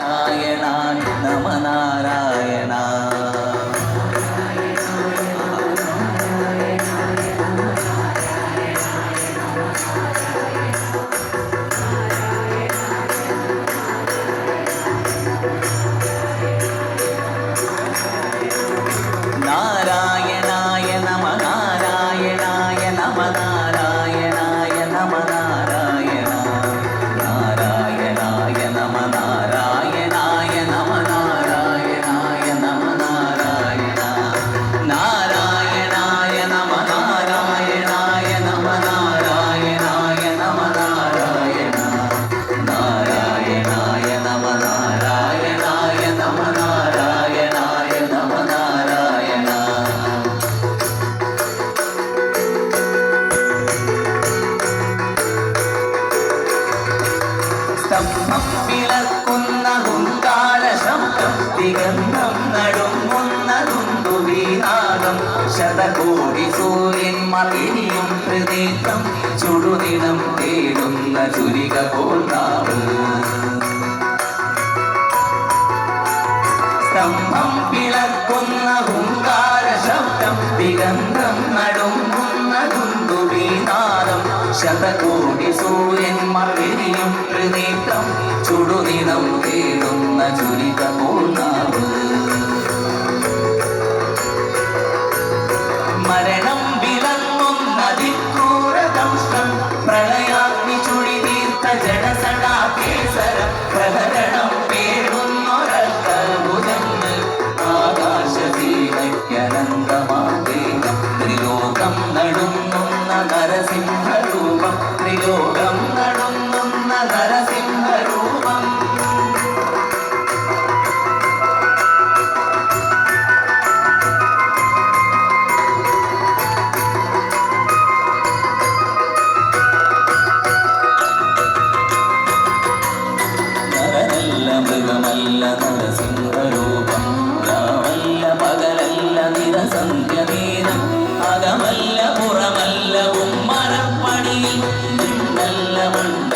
நாராயணாய நம വിളക്കുന്ന ഹുങ്കാര ശബ്ദം ദിഗന്ധം നടുങ്ങുന്ന തുമ്പുവീനാദം ശതകോടി സൂര്യൻ മതിരിയും ഹൃദയം ചുടുനിടം തേടുന്ന ചുരിക പോന്നാവ് സ്തംഭം വിളക്കുന്ന ഹുങ്കാര ശബ്ദം ദിഗന്ധം നടുങ്ങുന്ന തുമ്പുവീനാദം ശതകോടി സൂര്യൻ മറിയും ഹൃദയം ചുടുനിടം തേടുന്ന ചുരിക പൂർണാവ് മരണം വിളങ്ങുന്ന ദിക്രൂരദംഷ്ടം പ്രളയാഗ്നി ചുഴി തീർത്ത ജനസടാ കേസര പ്രഹരണം പേടുന്നൊരൽഭുജങ്ങൾ ആകാശസീനയ്ക്കനന്തമാതേകം ത്രിലോകം നടുങ്ങുന്ന നരസിംഹരൂപം ത്രിലോകം നടുങ്ങുന്ന നരസിംഹരൂപം അമിത സംഗീതം അകമല്ല പുറമല്ല ഉമ്മറപ്പണിയിൽ നല്ല മണ്ണ